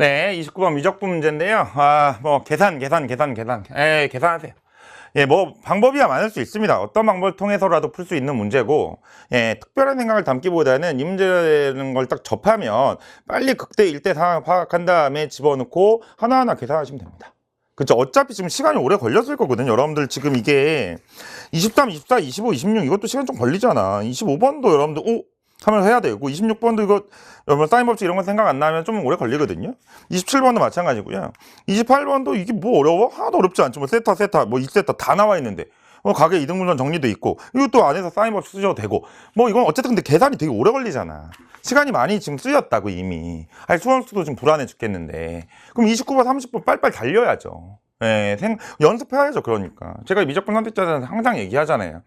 네, 29번 미적분 문제인데요. 아, 뭐 계산, 계산, 계산, 계산. 에, 계산하세요. 예, 뭐 방법이야 많을 수 있습니다. 어떤 방법을 통해서라도 풀 수 있는 문제고, 예, 특별한 생각을 담기보다는 이 문제라는 걸 딱 접하면 빨리 극대 일대 상황을 파악한 다음에 집어넣고 하나하나 계산하시면 됩니다. 그쵸. 어차피 지금 시간이 오래 걸렸을 거거든요. 여러분들 지금 이게 23, 24, 25, 26 이것도 시간 좀 걸리잖아. 25번도 여러분들, 오! 하면 해야 되고 26번도 이거 여러분 사인 법칙 이런 거 생각 안 나면 좀 오래 걸리거든요. 27번도 마찬가지고요. 28번도 이게 뭐 어려워? 하나도 어렵지 않죠. 뭐 세타 세타 뭐 2세타 다 나와 있는데 뭐 가게 이등분선 정리도 있고 이것도 안에서 사인 법칙 쓰셔도 되고 뭐 이건 어쨌든 근데 계산이 되게 오래 걸리잖아. 시간이 많이 지금 쓰였다고 이미. 아니 수험수도 지금 불안해 죽겠는데 그럼 29번 30번 빨리빨리 달려야죠. 예, 생, 연습해야죠, 그러니까. 제가 미적분 선택자들한테 항상 얘기하잖아요.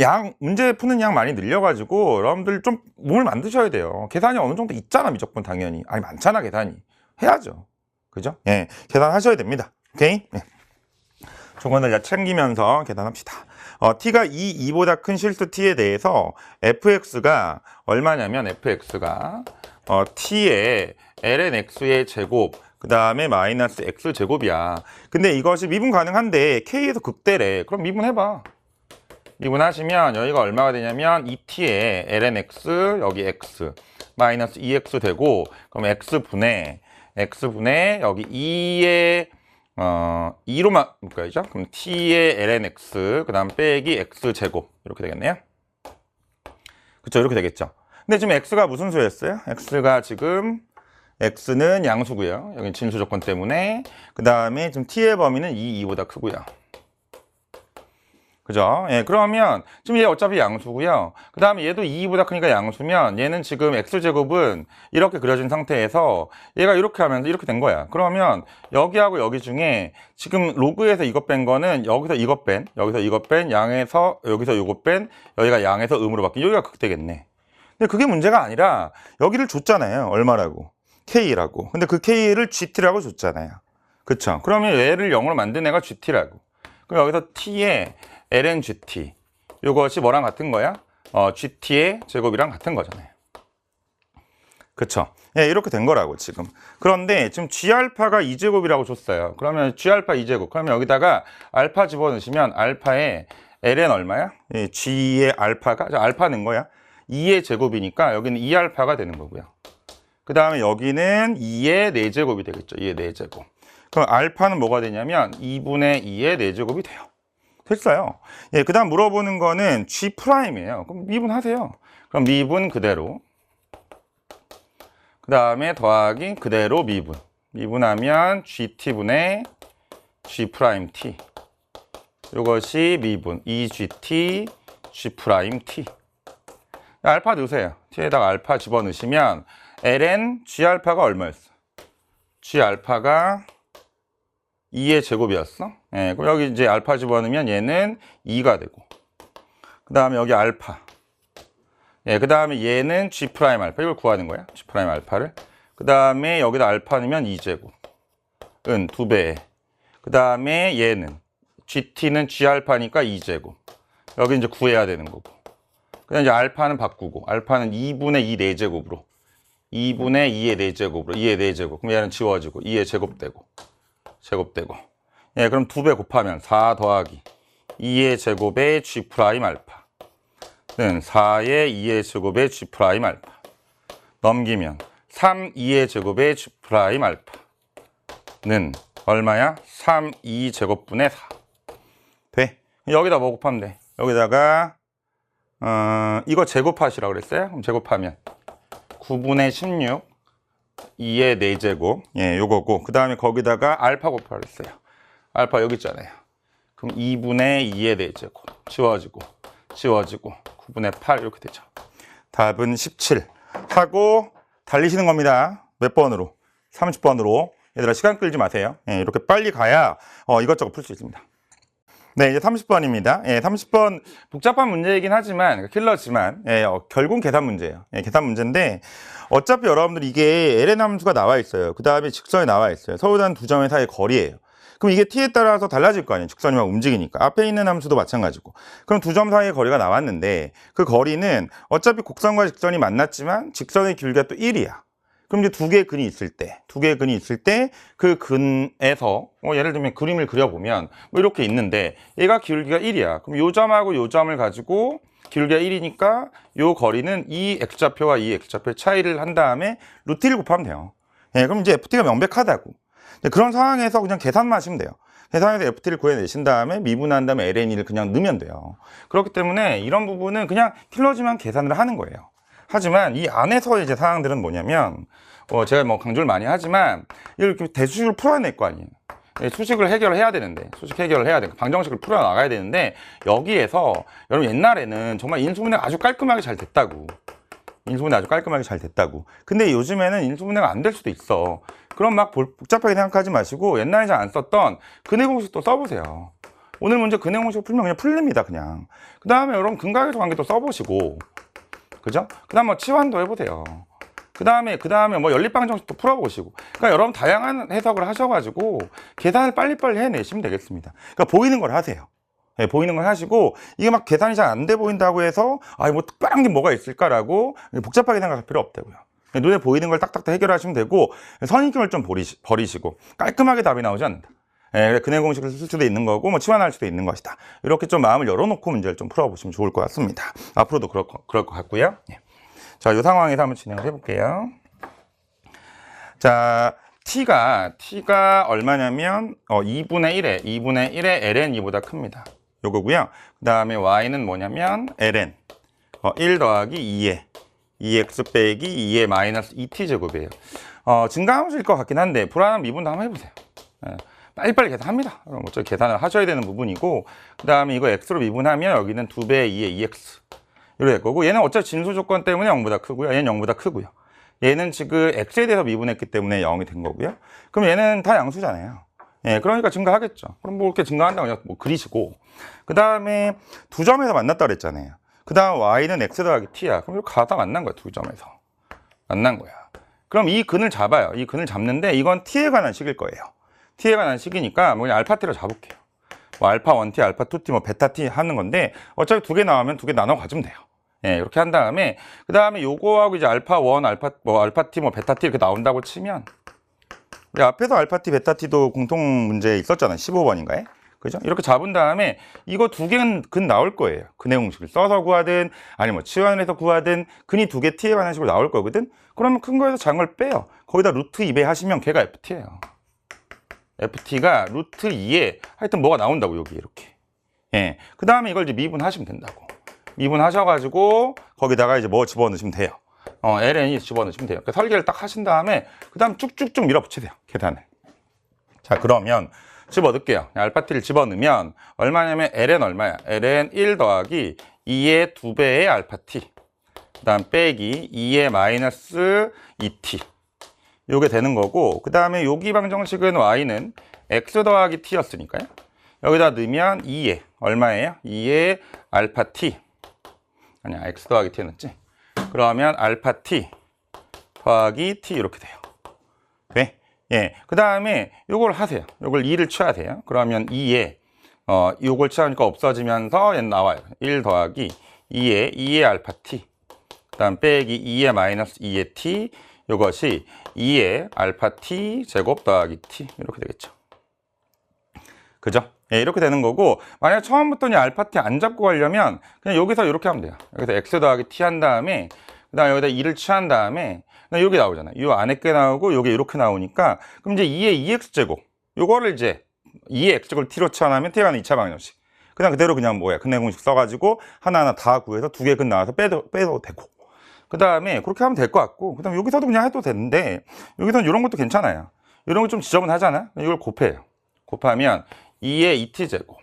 양, 문제 푸는 양 많이 늘려가지고, 여러분들 좀 몸을 만드셔야 돼요. 계산이 어느 정도 있잖아, 미적분 당연히. 아니, 많잖아, 계산이. 해야죠. 그죠? 예, 계산하셔야 됩니다. 오케이? 예. 조건을 다 챙기면서 계산합시다. 어, t가 2, 2보다 큰 실수 t에 대해서 fx가 얼마냐면 fx가 어, t의 ln x의 제곱 그 다음에 마이너스 x 제곱이야. 근데 이것이 미분 가능한데 k에서 극대래. 그럼 미분해봐. 미분하시면 여기가 얼마가 되냐면 2t의 ln x 여기 x 마이너스 2x 되고 그럼 x 분의 x 분의 여기 2의 어 2로만 묶어야죠. 그럼 t의 ln x 그 다음 빼기 x 제곱 이렇게 되겠네요. 그렇죠 이렇게 되겠죠. 근데 지금 x가 무슨 수였어요? x가 지금 x는 양수고요. 여기 진수 조건 때문에 그 다음에 지금 t의 범위는 2, 2보다 크고요. 그죠? 예, 그러면 지금 얘 어차피 양수고요. 그 다음에 얘도 2보다 크니까 양수면 얘는 지금 x제곱은 이렇게 그려진 상태에서 얘가 이렇게 하면서 이렇게 된 거야. 그러면 여기하고 여기 중에 지금 로그에서 이것 뺀 거는 여기서 이것 뺀, 여기서 이것 뺀, 양에서 여기서 요것 뺀, 여기가 양에서 음으로 바뀐 여기가 극되겠네. 근데 그게 문제가 아니라 여기를 줬잖아요. 얼마라고? K라고. 근데 그 K를 GT라고 줬잖아요. 그쵸? 그러면 얘를 0으로 만든 애가 GT라고. 그럼 여기서 T의 lngt 이것이 뭐랑 같은 거야? 어, gt의 제곱이랑 같은 거잖아요. 그쵸? 예, 이렇게 된 거라고 지금. 그런데 지금 g알파가 2제곱이라고 줬어요. 그러면 g알파 2제곱. 그러면 여기다가 알파 집어넣으시면 알파의 ln 얼마야? 예, g의 알파가 저 알파 는 거야. 2의 제곱이니까 여기는 2알파가 되는 거고요. 그 다음에 여기는 2의 4제곱이 되겠죠. 2의 4제곱. 그럼 알파는 뭐가 되냐면 2분의 2의 4제곱이 돼요. 됐어요. 예, 그 다음 물어보는 거는 G 프라임이에요. 그럼 미분하세요. 그럼 미분 그대로. 그 다음에 더하기 그대로 미분. 미분하면 GT분의 G 프라임 T. 이것이 미분. 2GT G 프라임 T. 알파 넣으세요. T에다가 알파 집어넣으시면 ln G 알파가 얼마였어? G 알파가 2의 제곱이었어. 예, 그럼 여기 이제 알파 집어넣으면 얘는 2가 되고. 그 다음에 여기 알파. 예, 그 다음에 얘는 G 프라임 알파. 이걸 구하는 거야. G 프라임 알파를. 그 다음에 여기다 알파 넣으면 2제곱. 은 2배. 그 다음에 얘는 GT는 G 알파니까 2제곱. 여기 이제 구해야 되는 거고. 그냥 이제 알파는 바꾸고. 알파는 2분의 2 4제곱으로. 2분의 2의 4제곱으로. 2의 4제곱. 그럼 얘는 지워지고. 2의 제곱되고. 제곱되고 예 그럼 두배 곱하면 4 더하기 2의 제곱의 g 프라임 알파는 4의 2의 제곱의 g 프라임 알파 넘기면 3 2의 제곱의 g 프라임 알파는 얼마야? 3 2 제곱분의 4 돼? 여기다 뭐 곱하면 돼? 여기다가 어, 이거 제곱하시라고 그랬어요? 그럼 제곱하면 9분의 16 2의 4제곱. 예 요거고. 그 다음에 거기다가 알파 곱하라 했어요. 알파 여기 있잖아요. 그럼 2분의 2의 4제곱. 지워지고 지워지고. 9분의 8 이렇게 되죠. 답은 17 하고 달리시는 겁니다. 몇 번으로? 30번으로. 얘들아 시간 끌지 마세요. 예, 이렇게 빨리 가야 어, 이것저것 풀 수 있습니다 네, 이제 30번입니다. 예, 30번 복잡한 문제이긴 하지만 킬러지만 예, 어, 결국은 계산 문제예요. 예, 계산 문제인데 어차피 여러분들 이게 ln 함수가 나와 있어요. 그 다음에 직선이 나와 있어요. 서울단 두 점의 사이 거리예요. 그럼 이게 t에 따라서 달라질 거 아니에요. 직선이 막 움직이니까. 앞에 있는 함수도 마찬가지고. 그럼 두 점 사이의 거리가 나왔는데 그 거리는 어차피 곡선과 직선이 만났지만 직선의 길이가 또 1이야. 그럼 이제 두 개의 근이 있을 때, 두 개의 근이 있을 때 그 근에서 뭐 예를 들면 그림을 그려보면 뭐 이렇게 있는데 얘가 기울기가 1이야. 그럼 요 점하고 요 점을 가지고 기울기가 1이니까 요 거리는 이 x좌표와 이 x좌표의 차이를 한 다음에 루트 1 곱하면 돼요. 예, 그럼 이제 ft가 명백하다고. 그런 상황에서 그냥 계산만 하시면 돼요. 계산해서 ft를 구해내신 다음에 미분한 다음에 ln을 그냥 넣으면 돼요. 그렇기 때문에 이런 부분은 그냥 킬러지만 계산을 하는 거예요. 하지만 이 안에서 이제 사항들은 뭐냐면 어, 제가 뭐 강조를 많이 하지만 이렇게 대수식을 풀어낼 거 아니에요. 예, 수식을 해결해야 되는데 수식 해결을 해야 되고 방정식을 풀어 나가야 되는데 여기에서 여러분 옛날에는 정말 인수분해가 아주 깔끔하게 잘 됐다고. 인수분해 아주 깔끔하게 잘 됐다고. 근데 요즘에는 인수분해가 안 될 수도 있어. 그럼 막 볼- 복잡하게 생각하지 마시고 옛날에 잘 안 썼던 근해 공식도 써보세요. 오늘 문제 근해 공식 풀면 그냥 풀립니다 그냥. 그 다음에 여러분 근각에서 관계도 써보시고 그죠? 그 다음 뭐 치환도 해보세요. 그 다음에 그 다음에 뭐 연립방정식도 풀어보시고. 그러니까 여러분 다양한 해석을 하셔가지고 계산을 빨리빨리 해내시면 되겠습니다. 그러니까 보이는 걸 하세요. 예, 보이는 걸 하시고 이게 막 계산이 잘 안 돼 보인다고 해서 아뭐 특별한 게 뭐가 있을까라고 복잡하게 생각할 필요 없다고요. 예, 눈에 보이는 걸 딱딱딱 해결하시면 되고 선입견을 좀 버리시, 버리시고 깔끔하게 답이 나오지 않는다 예, 근해 공식을 쓸 수도 있는 거고 뭐 치환할 수도 있는 것이다 이렇게 좀 마음을 열어놓고 문제를 좀 풀어보시면 좋을 것 같습니다 앞으로도 그럴, 거- 그럴 것 같고요 예. 자, 이 상황에서 한번 진행을 해볼게요. 자, t가 t가 얼마냐면 어, 2분의 1에 2분의 1에 ln이보다 큽니다. 요거고요. 그 다음에 y는 뭐냐면 ln 어, 1 더하기 2에 2x 빼기 2의 마이너스 2t 제곱이에요. 어, 증가함수일 것 같긴 한데 불안한 미분도 한번 해보세요. 예, 빨리빨리 계산합니다. 그럼 어차피 계산을 하셔야 되는 부분이고 그 다음에 이거 x로 미분하면 여기는 2배 2의 2x 이렇게 될 거고 얘는 어차피 진수 조건 때문에 0보다 크고요. 얘는 0보다 크고요. 얘는 지금 x에 대해서 미분했기 때문에 0이 된 거고요. 그럼 얘는 다 양수잖아요. 예, 그러니까 증가하겠죠. 그럼 뭐 이렇게 증가한다고 그냥 뭐 그리시고 그 다음에 두 점에서 만났다 그랬잖아요. 그 다음 y는 x 더하기 t야. 그럼 이렇게 가다 만난 거야 두 점에서 만난 거야. 그럼 이 근을 잡아요. 이 근을 잡는데 이건 t에 관한 식일 거예요. T에 관한 식이니까 뭐 그냥 알파 t로 잡을게요. 뭐 알파 1t, 알파 2t, 뭐 베타 t 하는 건데 어차피 두 개 나오면 두 개 나눠 가지면 돼요. 예, 이렇게 한 다음에 그 다음에 요거하고 이제 알파 1, 알파 뭐 알파 t, 뭐 베타 t 이렇게 나온다고 치면 우리 앞에서 알파 t, 베타 t도 공통 문제 있었잖아요. 15번인가에. 그죠? 이렇게 잡은 다음에 이거 두 개는 근 나올 거예요. 근해 공식을 써서 구하든 아니면 뭐 치환을 해서 구하든 근이 두 개 t에 관한 식으로 나올 거거든. 그러면 큰 거에서 작은 걸 빼요. 거기다 루트 2배 하시면 걔가 ft예요. Ft가 루트 2에 하여튼 뭐가 나온다고 여기 이렇게. 예. 그 다음에 이걸 이제 미분하시면 된다고. 미분하셔가지고 거기다가 이제 뭐 집어넣으시면 돼요. 어, ln이 집어넣으시면 돼요. 그러니까 설계를 딱 하신 다음에 그 다음 쭉쭉쭉 밀어붙이세요. 계단을. 자 그러면 집어넣을게요. 알파티를 집어넣으면 얼마냐면 ln 얼마야? ln 1 더하기 2의 2배의 알파티. 그 다음 빼기 2의 마이너스 2t. 요게 되는 거고 그 다음에 여기 방정식은 y는 x 더하기 t였으니까요. 여기다 넣으면 2에 얼마예요? 2의 알파 t 아니야 x 더하기 t 넣었지? 그러면 알파 t 더하기 t 이렇게 돼요. 네? 예. 그 다음에 요걸 하세요. 요걸 2를 취해야 돼요. 그러면 2에 어 요걸 취하니까 없어지면서 얘는 나와요. 1 더하기 2에 2의 알파 t 그 다음 빼기 2의 마이너스 2의 t 이것이 2의 알파 t 제곱 더하기 t 이렇게 되겠죠. 그죠? 예, 이렇게 되는 거고 만약 처음부터 이 알파 t 안 잡고 가려면 그냥 여기서 이렇게 하면 돼요. 여기서 x 더하기 t 한 다음에 그다음 여기다 2를 취한 다음에 그냥 여기 나오잖아요. 이 안에 게 나오고 요게 이렇게 나오니까 그럼 이제 2의 2x 제곱 요거를 이제 2의 x 제곱을 t로 치환하면 t가 는 2차 방정식. 그냥 그대로 그냥 뭐야 근해 공식 써가지고 하나하나 다 구해서 두 개 근 나와서 빼도 빼도 되고 그 다음에 그렇게 하면 될 것 같고 그 다음에 여기서도 그냥 해도 되는데 여기서는 이런 것도 괜찮아요. 이런 거 좀 지저분하잖아 이걸 곱해요. 곱하면 2의 2t 제곱.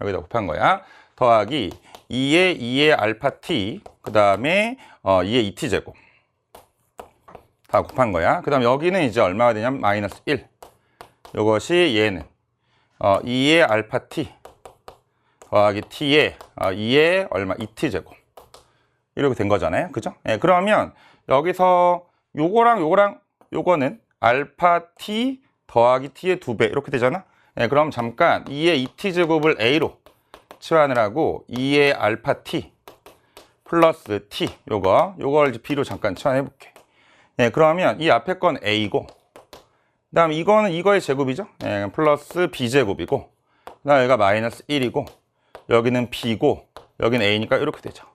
여기다 곱한 거야. 더하기 2의 2의 알파 t 그 다음에 어, 2의 2t 제곱. 다 곱한 거야. 그 다음 여기는 이제 얼마가 되냐면 마이너스 1 이것이 얘는 어, 2의 알파 t 더하기 t의 어, 2의 얼마 2t 제곱 이렇게 된 거잖아요. 그죠? 예, 그러면 여기서 요거랑 요거랑 요거는 알파 t 더하기 t의 두 배 이렇게 되잖아. 예, 그럼 잠깐 2의 2t 제곱을 a로 치환을 하고 2의 알파 t 플러스 t 요거 요걸 b로 잠깐 치환해 볼게. 예, 그러면 이 앞에 건 a고 그 다음 이거는 이거의 제곱이죠. 예, 플러스 b 제곱이고 그 다음 여기가 마이너스 1이고 여기는 b고 여기는 a니까 이렇게 되죠.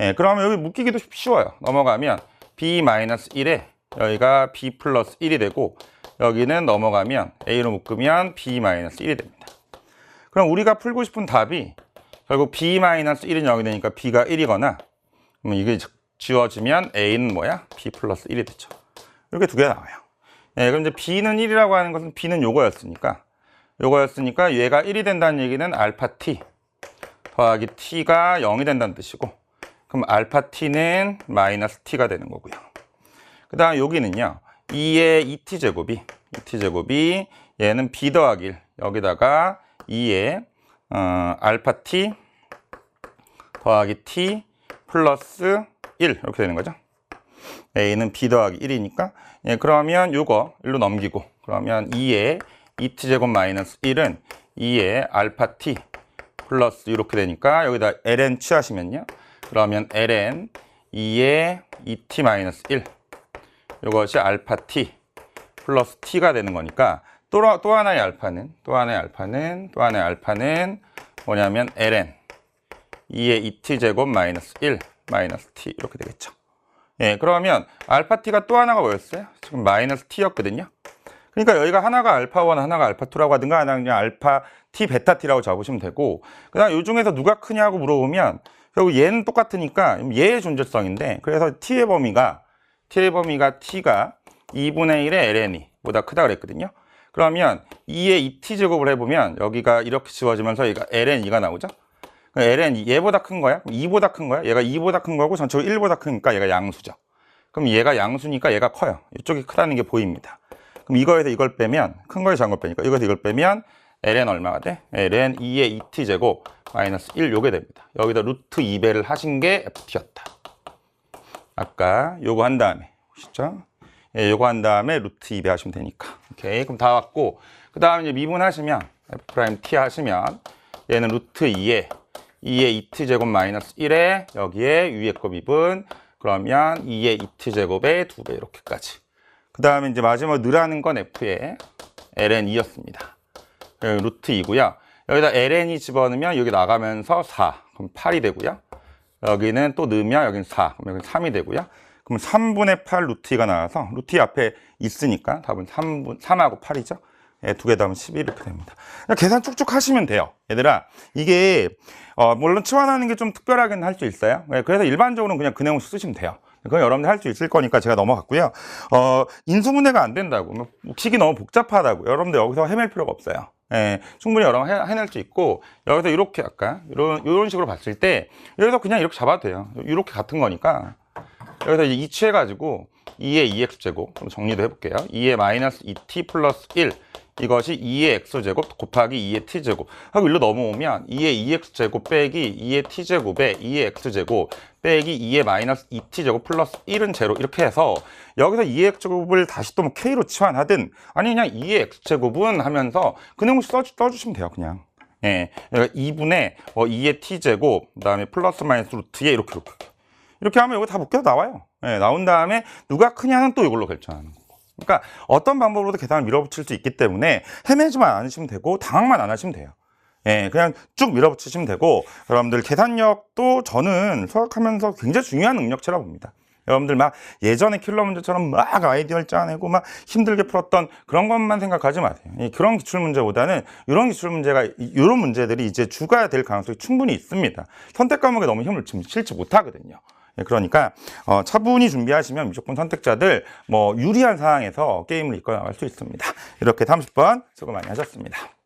예, 그러면 여기 묶이기도 쉬워요. 넘어가면 b 마이너스 1에 여기가 b 플러스 1이 되고 여기는 넘어가면 a로 묶으면 b 마이너스 1이 됩니다. 그럼 우리가 풀고 싶은 답이 결국 b 마이너스 1은 여기 되니까 b가 1이거나 그럼 이게 지워지면 a는 뭐야? b 플러스 1이 되죠. 이렇게 두 개 나와요. 예, 그럼 이제 b는 1이라고 하는 것은 b는 요거였으니까 요거였으니까 얘가 1이 된다는 얘기는 알파 t 더하기 t가 0이 된다는 뜻이고 그럼 알파 t는 마이너스 t가 되는 거고요. 그 다음 여기는요. 2의 2t 제곱이 2t 제곱이 얘는 b 더하기 1 여기다가 2의 어, 알파 t 더하기 t 플러스 1 이렇게 되는 거죠. a는 b 더하기 1이니까 예, 그러면 요거 1로 넘기고 그러면 2의 2t 제곱 마이너스 1은 2의 알파 t 플러스 이렇게 되니까 여기다 ln 취하시면요. 그러면 ln 2의 2t 마이너스 1 이것이 알파 t 플러스 t가 되는 거니까 또, 또 하나의 알파는 또 하나의 알파는 또 하나의 알파는 뭐냐면 ln 2의 2t 제곱 마이너스 1 마이너스 t 이렇게 되겠죠. 예, 그러면 알파 t가 또 하나가 뭐였어요? 지금 마이너스 t였거든요. 그러니까 여기가 하나가 알파 1, 하나가 알파 2라고 하든가 하나 그냥 알파 t, 베타 t라고 잡으시면 되고 그다음 요 중에서 누가 크냐고 물어보면 결국 얘는 똑같으니까 얘의 존재성인데 그래서 t의 범위가 t의 범위가 t가 2분의 1의 ln이 보다 크다 그랬거든요. 그러면 2의 2t 제곱을 해보면 여기가 이렇게 지워지면서 얘가 ln2가 나오죠. ln 얘보다 큰 거야? 2보다 큰 거야? 얘가 2보다 큰 거고 전체적으로 1보다 크니까 얘가 양수죠. 그럼 얘가 양수니까 얘가 커요. 이쪽이 크다는 게 보입니다. 그럼 이거에서 이걸 빼면 큰 거에서 작은 거 빼니까 이거에서 이걸 빼면 ln 얼마가 돼? ln 2의 2t 제곱 마이너스 1 요게 됩니다. 여기다 루트 2배를 하신 게 ft였다. 아까 요거 한 다음에 보시죠? 예, 요거 한 다음에 루트 2배 하시면 되니까. 오케이. 그럼 다 왔고 그 다음에 이제 미분하시면 f 프라임 t 하시면 얘는 루트 2에 2의 2t 제곱 마이너스 1에 여기에 위에 거 미분 그러면 2의 2t 제곱에 2배 이렇게까지 그 다음에 이제 마지막 늘하는 건 f의 ln2였습니다 루트 2고요 여기다 ln이 집어넣으면 여기 나가면서 4 그럼 8이 되고요 여기는 또 넣으면 여기는 4 그럼 여기는 3이 되고요 그럼 3분의 8 루트 2가 나와서 루트 2 앞에 있으니까 답은 3분, 3하고 8이죠 예, 두개 더하면 11 이렇게 됩니다. 계산 쭉쭉 하시면 돼요. 얘들아, 이게, 어, 물론 치환하는 게 좀 특별하긴 할 수 있어요. 예, 그래서 일반적으로는 그냥 그 내용 쓰시면 돼요. 그건 여러분들 할 수 있을 거니까 제가 넘어갔고요. 어, 인수분해가 안 된다고, 뭐, 식이 너무 복잡하다고, 여러분들 여기서 헤맬 필요가 없어요. 예, 충분히 여러분 해, 해낼 수 있고, 여기서 이렇게 아까, 이런, 이런 식으로 봤을 때, 여기서 그냥 이렇게 잡아도 돼요. 이렇게 같은 거니까, 여기서 이제 이치해 가지고, 2의 2x제곱, 그럼 정리도 해볼게요. 2의 마이너스 2t 플러스 1, 이것이 2의 x제곱 곱하기 2의 t제곱. 하고 일로 넘어오면 2의 2x제곱 빼기 2의 t제곱에 2의 x제곱 빼기 2의 마이너스 2t제곱 플러스 1은 제로. 이렇게 해서 여기서 2의 x제곱을 다시 또 뭐 k로 치환하든 아니 그냥 2의 x제곱은 하면서 그 내용 써, 써주시면 돼요 그냥. 예, 2분의 뭐 2의 t제곱 그 다음에 플러스 마이너스 루트에 이렇게 이렇게 이렇게 하면 이거 다 묶여서 나와요. 예, 나온 다음에 누가 크냐는 또 이걸로 결정하는 거 그러니까 어떤 방법으로도 계산을 밀어붙일 수 있기 때문에 헤매지만 않으시면 되고 당황만 안 하시면 돼요. 예, 그냥 쭉 밀어붙이시면 되고 여러분들 계산력도 저는 수학하면서 굉장히 중요한 능력치라고 봅니다. 여러분들 막 예전에 킬러 문제처럼 막 아이디어를 짜내고 막 힘들게 풀었던 그런 것만 생각하지 마세요. 그런 기출 문제보다는 이런 기출 문제가 이런 문제들이 이제 주가 될 가능성이 충분히 있습니다. 선택 과목에 너무 힘을 실지 못하거든요. 예, 그러니까 어, 차분히 준비하시면 무조건 선택자들 뭐 유리한 상황에서 게임을 이끌어 나갈 수 있습니다. 이렇게 30번 수고 많이 하셨습니다.